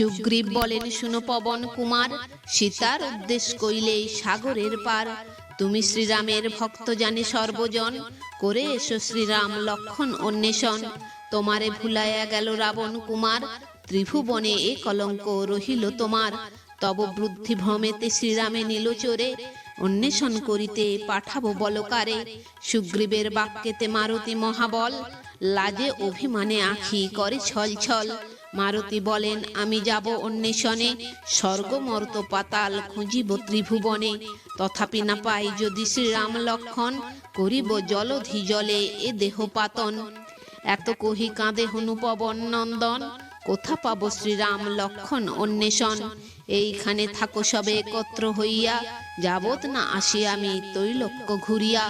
সুগ্রীব বলেন, শুনো পবন কুমার, সীতার উদ্দেশ কইলে সাগরের পার। তুমি শ্রীরামের ভক্ত জানে সর্বজন, করে এসো শ্রীরাম লক্ষণ অন্বেষণ। তোমারে ভুলাইয়া গেল রাবণ কুমার, ত্রিভুবনে এ কলঙ্ক রহিল তোমার। তব বুদ্ধি ভ্রমেতে শ্রীরামে নিল চোরে, অন্বেষণ করিতে পাঠাবো বলকারে। সুগ্রীবের বাক্যেতে মারুতি মহাবল, লাজে অভিমানে আখি করে ছল ছল মারুতি বলেন, আমি যাব অন্বেষণে। স্বর্গমর্ত পাতাল খুঁজিব ত্রিভুবনে। তথাপি না পাই যদি শ্রীরাম লক্ষণ করিব জলধি জলে এ দেহ পাতন। এত কহি কাঁদে হনুপবন নন্দন, কোথা পাব শ্রীরাম লক্ষণ অন্বেষণ? এইখানে থাকো সবে একত্র হইয়া যাবত না আসি আমি তৈলক্য ঘুরিয়া।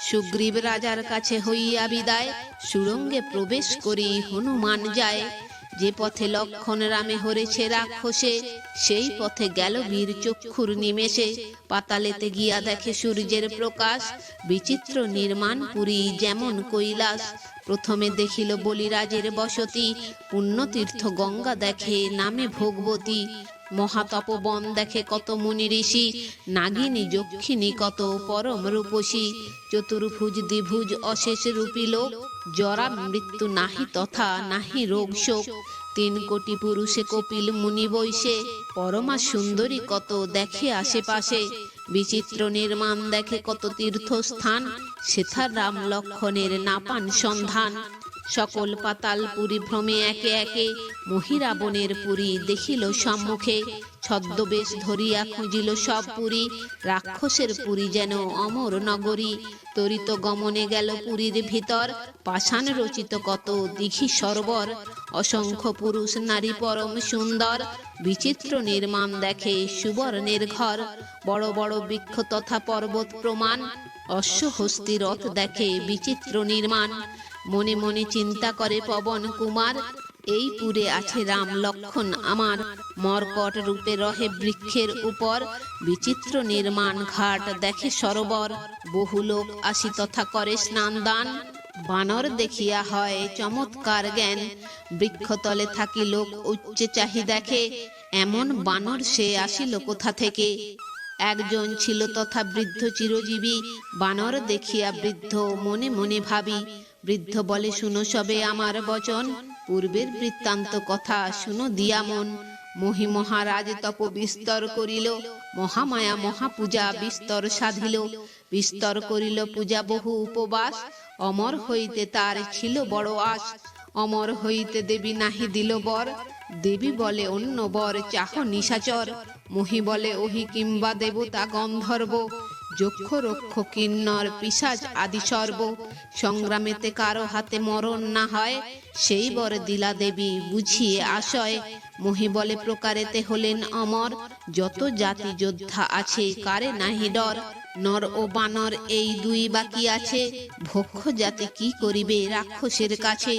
সুগ্রীব রাজার কাছে হইয়া বিদায়, সুরঙ্গে প্রবেশ করি হনুমান যায়। যে পথে লক্ষণ রামে হরেছে রাক্ষসে, সেই পথে গেল বীর চক্ষুর নিমেষে। পাতালেতে গিয়া দেখে সূর্যের প্রকাশ, বিচিত্র নির্মাণ পুরী যেমন কৈলাস। প্রথমে দেখিল বলিরাজের বসতি, পুণ্যতীর্থ গঙ্গা দেখে নামে ভোগবতী। মহাতপবন দেখে কত মুনি ঋষি, নাগিনী, যক্ষিণী কত পরম রূপসী। চতুর্ভুজ, দ্বিভুজ, অশেষ রূপী লোক, জরা মৃত্যু নাহি তথা নাহি রোগ শোক। তিন কোটি পুরুষে কপিল মুনি বৈশে, পরমা সুন্দরী কত দেখে আশেপাশে। বিচিত্র নির্মাণ দেখে কত তীর্থস্থান সেথার রাম লক্ষণের নাপান সন্ধান। সকল পাতাল পুরী ভ্রমে একে একে মহিরাবণের পুরী দেখিল সম্মুখে। ছদ্মবেশ ধরিয়া খুঁজিল সব পুরী। রাক্ষসের পুরী যেন অমর নগরী। তরিত গমনে গেল পুরীর ভিতর। পাষাণ রচিত কত দিঘি সরবর। অসংখ্য পুরুষ নারী পরম সুন্দর। বিচিত্র নির্মাণ দেখে সুবর্ণের ঘর। বড় বড় বৃক্ষ তথা পর্বত প্রমাণ। অশ্বহস্তি রথ দেখে বিচিত্র নির্মাণ। মনে মনে চিন্তা করে পবন কুমার, এই পুরে আছে রাম লক্ষণ আমার। মরকট রূপে রহে বৃক্ষের উপর। বিচিত্র নির্মাণ ঘাট দেখে সরোবর। বহু লোক আসি তথা করে স্নান দান। বানর দেখিয়া হয় চমৎকার জ্ঞান। বৃক্ষতলে থাকি লোক উচ্চে চাহি দেখে। এমন বানর সে আসিল কোথা থেকে? একজন ছিল তথা বৃদ্ধ চিরজীবী। বানর দেখিয়া বৃদ্ধ মনে মনে ভাবি বৃদ্ধ বলে, শুনো সবে আমার বচন। পূর্বের বৃত্তান্ত কথা শুনো দিয়ামন মহি মহারাজ তপ বিস্তর করিল, মহামায়া মহাপূজা বিস্তর সাধিল। বিস্তর করিল পূজা বহু উপবাস। অমর হইতে তার ছিল বড় আশ। অমর হইতে দেবী নাহি দিল বর। দেবী বলে, অন্য বর, চাহ নিশাচর। মহি বলে, ওহি কিংবা দেবতা গন্ধর্ব। যক্ষ রক্ষ কিন্নর পিসাজ আদি সর্ব সংগ্রামেতে কারও হাতে মরণ না হয়, সেই বর দিলা দেবী বুঝিয়ে আশয়। মহি বলে প্রকারেতে হলেন অমর। যত জাতি যোদ্ধা আছে, কারে নাহি ডর। নর ও বানর এই দুই বাকি আছে। ভক্ষ জাতি কি করিবে রাক্ষসের কাছে?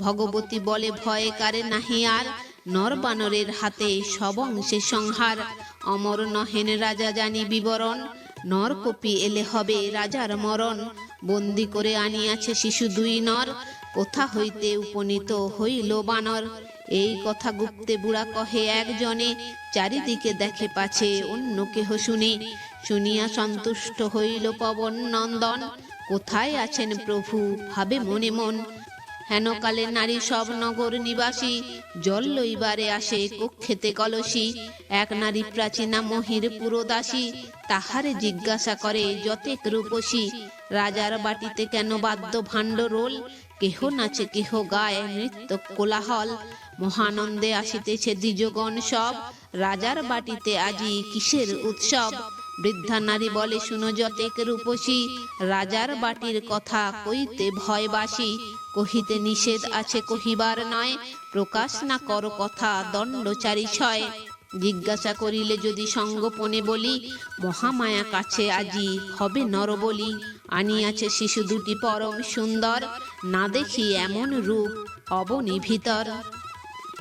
ভগবতী বলে ভয়ে কারে নাহি আর। নর বানরের হাতে সবংশে সংহার। অমর নহেন রাজা জানি বিবরণ। নর কপি এলে হবে রাজার মরণ। বন্দি করে আনিয়াছে শিশু দুই নর। কোথা হইতে উপনীত হইল বানর? এই কথা গুপ্তে বুড়া কহে একজনে, চারিদিকে দেখে পাছে অন্য কেহ শুনে। শুনিয়া সন্তুষ্ট হইল পবন নন্দন কোথায় আছেন প্রভু? ভাবে মনে মন। হেনকালে নারী সব নগর নিবাসী, জল লইবারে আসে কক্ষেতে কলসী। এক নারী প্রাচীনা মহির পুরোদাসী, তাহারে জিজ্ঞাসা করে যতেক রূপসী। রাজার বাটিতে কেন বাদ্য ভাণ্ড রোল? কেহ নাচে, কেহ গায় নৃত্য কোলাহল। মহানন্দে আসিতেছে দ্বিজগণ সব। রাজার বাটিতে আজি কিসের উৎসব? বৃদ্ধা নারী বলে, শুনো, যতেক রূপসী, রাজার বাটির কথা কইতে ভয়বাসী। কহিতে নিষেধ আছে কহিবার নয়। প্রকাশ না কর কথা দণ্ডচারী ছয়। জিজ্ঞাসা করিলে যদি সঙ্গোপনে বলি, মহামায়া কাছে আজি হবে নর বলি। আনিয়াছে শিশু দুটি পরম সুন্দর, না দেখি এমন রূপ অবনি ভিতর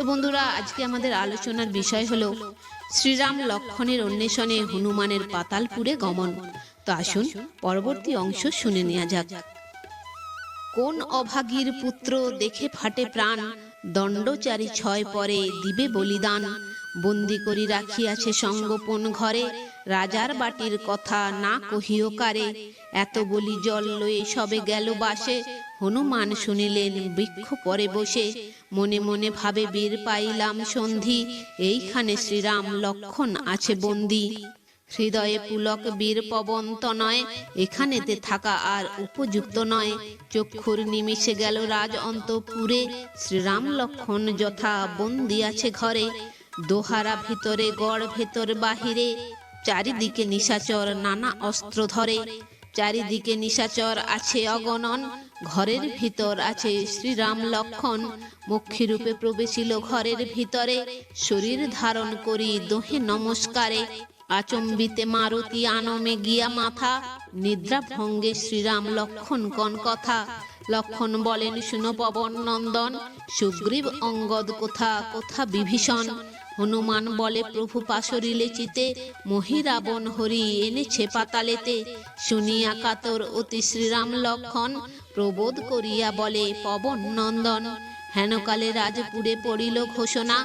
তো বন্ধুরা, আজকে আমাদের আলোচনার বিষয় হলো শ্রীরাম লক্ষণের অন্বেষণে হনুমানের পাতালপুরে গমন। তো আসুন, পরবর্তী অংশ শুনে নেওয়া যাক। কোন অভাগীর পুত্র দেখে ফাটে প্রাণ, দণ্ডচারী ছয় পরে দিবে বলিদান। বন্দি করি রাখিয়াছে সঙ্গোপন ঘরে, রাজার বাটির কথা না কহিও কারে। এত বলি জল লয়ে সবে গেল বাসে হনুমান শুনিলেন, বৃক্ষ পরে বসে মনে মনে ভাবে, বীর পাইলাম সন্ধি, এইখানে শ্রীরাম লক্ষণ আছে বন্দি। হৃদয়ে পুলক বীর পবন্ত নয়, এখানেতে থাকা আর উপযুক্ত নয়। চক্ষুর নিমিষে গেল রাজ অন্তপুরে, শ্রীরাম লক্ষণ যথা বন্দি আছে ঘরে। দোহারা ভিতরে, গড় ভেতর বাহিরে, চারিদিকে নিশাচর নানা অস্ত্র ধরে। চারিদিকে নিশাচর আছে অগণন ঘরের ভিতর আছে শ্রীরাম লক্ষণ। মক্ষী রূপে প্রবেশিল ঘরের ভিতরে। শরীর ধারণ করি দোহে নমস্কারে। আচম্বিতে মারুতি আনমে গিয়া মাথা। নিদ্রা ভঙ্গে শ্রীরাম লক্ষণ কন কথা। লক্ষণ বলেন, শুনো পবন নন্দন, সুগ্রীব অঙ্গদ কোথা কোথা বিভীষণ? হনুমান বলে, প্রভু পাশরিলে চিতে, মহিরাবণ হরি এনেছে পাতালেতে। শুনিয়া কাতর অতি শ্রীরাম লক্ষণ প্রবোধ করিয়া বলে পবন নন্দন হেনকালে রাজপুরে পড়িল ঘোষণা।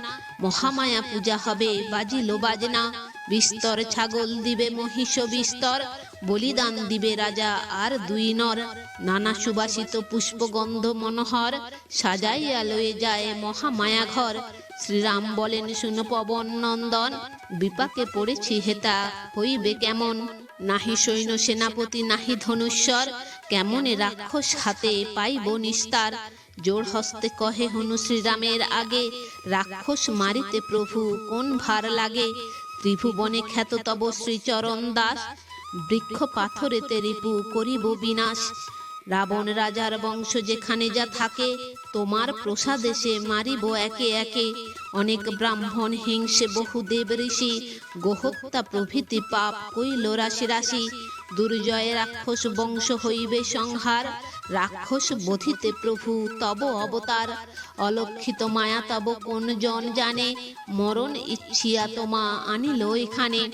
মহামায়া পূজা হবে, বাজিল বাজনা। বিস্তর ছাগল দিবে মহিষ বিস্তর, বলিদান দিবে রাজা আর দুই নর। নানা সুবাসিত পুষ্পগন্ধ মনোহর, সাজাইয়া লয়ে যায় মহামায়া ঘর। শ্রীরাম বলেন, শুনো পবন নন্দন বিপাকে পড়েছি হেতা, হইবে কেমন? নাহি সৈন্য সেনাপতি, নাহি ধনুশ্বর। কেমনে রাক্ষস হাতে পাইব নিস্তার? জোর হস্তে কহে হনু শ্রীরামের আগে, রাক্ষস মারিতে প্রভু কোন ভার লাগে? ত্রিভুবনে খ্যাত তব শ্রীচরণ দাস। বৃক্ষ পাথরেতে রিপু করিব বিনাশ। রাবণ রাজার বংশ যেখানে যা থাকে, তোমার প্রসাদে সে মারিব একে একে। অনেক ব্রাহ্মণ হিংসে বহু দেব ঋষি, গোহত্যা প্রভৃতি পাপ কইল রাশি রাশি। দুর্জয় রাক্ষস বংশ হইবে সংহার। রাক্ষস বধিতে প্রভু, তব অবতার। অলক্ষিত মায়া তব কোন জন জানে? মরণ ইচ্ছিয়া তোমা আনিল এখানে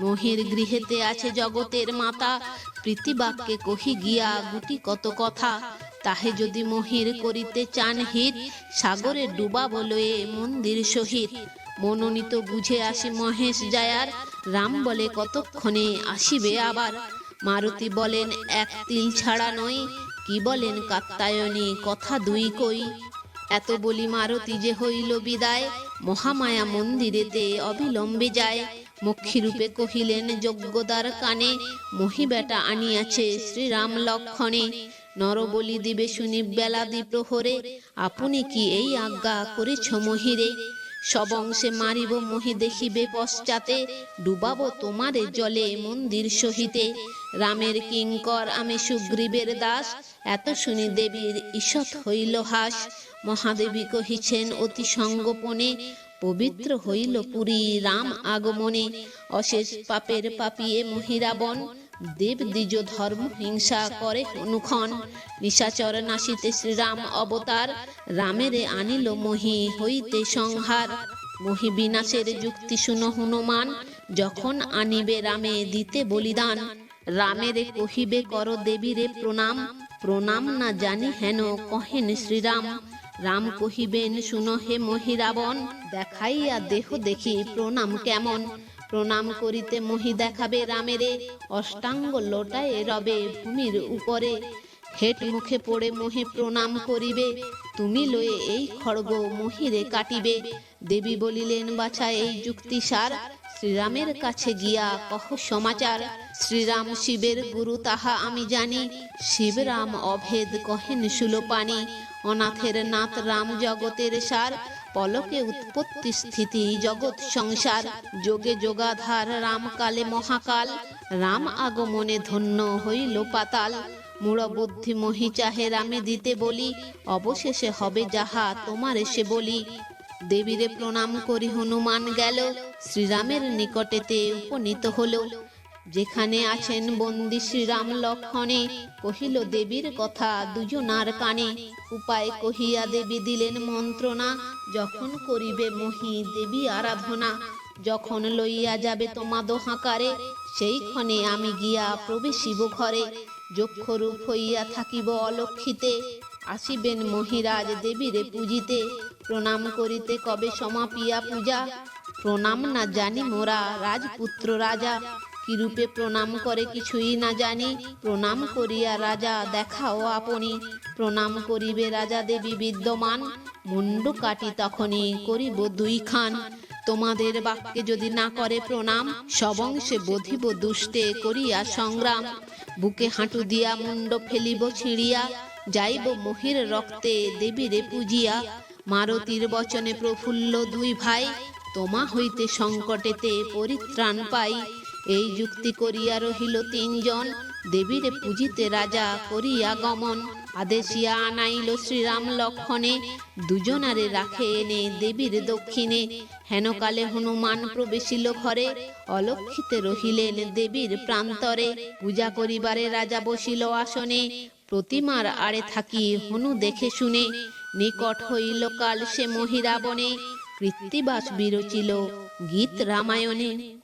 মহির গৃহেতে আছে জগতের মাতা। প্রীতিবাক্যে কহি গিয়া গুটি কত কথা। তাহে যদি মহির করিতে চান হিত, সাগরে ডুবা বলয়ে মন্দির সহিত। মনোনীত বুঝে আসি মহেশ জায়ার। রাম বলে কতক্ষণে আসিবে আবার? মারুতি বলেন, এক তিল ছাড়া নয় কি বলেন কাত্তায়নী কথা দুই কই। এত বলি মারুতি যে হইল বিদায়। মহামায়া মন্দিরেতে অবিলম্বে যায়। মক্ষীরূপে কহিলেন, যজ্ঞদার কানে মহিবেটা আনিয়াছে শ্রীরাম লক্ষণে। নরবলি দিবে শুনি বেলা প্রহরে। আপনি কি এই আজ্ঞা করেছ মহিরে? সবংশে মারিব মহি দেখিবে পশ্চাতে ডুবাবো তোমারে জলে মন্দির সহিতে। রামের কিঙ্কর, আমি সুগ্রীবের দাস, এত শুনি দেবীর ঈষৎ হইল হাস। মহাদেবী কহিছেন, অতি সঙ্গোপনে পবিত্র হইল পুরী রাম আগমনে। অশেষ পাপের পাপিয়ে মহিরাবন দেব দ্বিজ ধর্ম হিংসা করে অনুক্ষণ। নিশাচর নাসিতে শ্রীরাম অবতার, রামেরে আনিল মহি হইতে সংহার। মহি বিনাশের যুক্তি শুন হনুমান, যখন আনিবে রামে দিতে বলিদান। রামেরে কহিবে, কর দেবীরে প্রণাম প্রণাম না জানি হেন কহেন শ্রীরাম রাম কহিবেন, শুনো হে মহিরাবন, দেখাইয়া দেহ দেখি প্রণাম কেমন। প্রণাম করিতে মহি দেখাবে রামেরে, অষ্টাঙ্গ লোটায়ে রবে ভূমির উপরে। হেট মুখে পড়ে মহি প্রণাম করিবে, তুমি লয়ে এই খড়গ মহিরে কাটিবে। দেবী বলিলেন, বাছা, এই যুক্তি সার। শ্রীরামের কাছে গিয়া কহ সমাচার, শ্রীরাম শিবের গুরু, তাহা আমি জানি। শিবরাম অভেদ কহেন সুলোপানি, অনাথের নাথ রাম জগতের সার। পলকে উৎপত্তি স্থিতি, জগৎ সংসার। যোগে যোগাধার রামকালে মহাকাল। রাম আগমনে ধন্য হইল পাতাল। মূঢ় বুদ্ধি মহি চাহে রামে দিতে বলি। অবশেষে হবে যাহা তোমার এসে বলি। দেবীরে প্রণাম করি হনুমান গেল। শ্রীরামের নিকটেতে উপনীত হলো। যেখানে আছেন বন্দি শ্রীরাম লক্ষণে, কহিল, দেবীর কথা দুজনার কানে। উপায় কহিয়া দেবী দিলেন মন্ত্রণা, যখন করিবে মহি দেবী আরাধনা, যখন লইয়া যাবে তোমাদ হাঁকারে সেই ক্ষণে আমি গিয়া প্রবেশিব ঘরে। যক্ষরূপ হইয়া থাকিব অলক্ষিতে, আসিবেন মহিরাজ দেবীরে পূজিতে। প্রণাম করিতে কবে সমাপিয়া পূজা? প্রণাম না জানি মোরা রাজপুত্র রাজা। কিরূপে প্রণাম করে কিছুই না জানি। প্রণাম করিয়া রাজা, দেখাও আপনি। প্রণাম করিবে রাজা দেবী বিদ্যমান। মুন্ডু কাটি তখনই করিব দুই খান তোমাদের বাক্যে যদি না করে প্রণাম সবংশে বধিব দুষ্টে করিয়া সংগ্রাম। বুকে হাঁটু দিয়া মুন্ড ফেলিব ছিঁড়িয়া, যাইব মহির রক্তে দেবীরে পূজিয়া। মারতির বচনে প্রফুল্ল দুই ভাই, তোমা হইতে সংকটেতে পরিত্রাণ পাই। এই যুক্তি করিয়া রহিল তিনজন। দেবীরে পূজিতে রাজা করিয়া গমন। আদেশিয়া আনাইল শ্রীরাম লক্ষণে। দুজনারে রাখে এনে দেবীর দক্ষিণে। হেনকালে হনুমান প্রবেশিল ঘরে। অলক্ষিতে রহিলেন দেবীর প্রান্তরে। পূজা করিবারে রাজা বসিল আসনে। প্রতিমার আড়ে থাকি হনু দেখে শুনে। নিকট হইল কাল সে মহিরাবনে। কৃত্তিবাস বিরচিল গীত রামায়ণে।